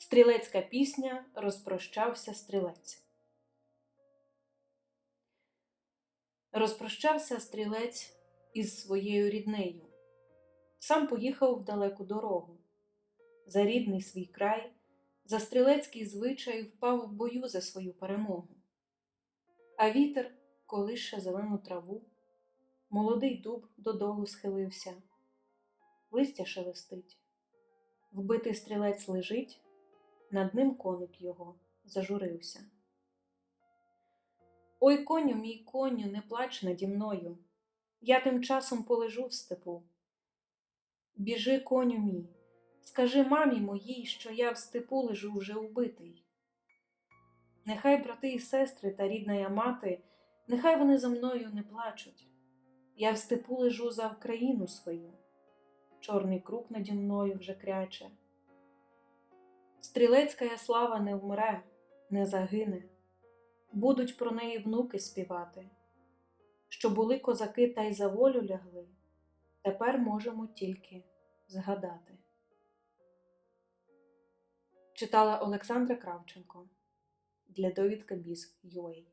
Стрілецька пісня розпрощався стрілець. Розпрощався стрілець із своєю ріднею. Сам поїхав в далеку дорогу. За рідний свій край, за стрілецький звичай впав в бою за свою перемогу. А вітер колише зелену траву, молодий дуб додолу схилився, листя шелестить. Вбитий стрілець лежить, над ним коник його зажурився. Ой, коню, мій коню, не плач наді мною, я тим часом полежу в степу. Біжи, коню мій, скажи мамі моїй, що я в степу лежу вже убитий. Нехай брати і сестри та рідна я мати, нехай вони за мною не плачуть. Я в степу лежу за Україну свою, чорний круг наді мною вже кряче. Стрілецька слава не вмре, не загине, будуть про неї внуки співати. Що були козаки та й за волю лягли, тепер можемо тільки згадати. Читала Олександра Кравченко для довідка Біз.UA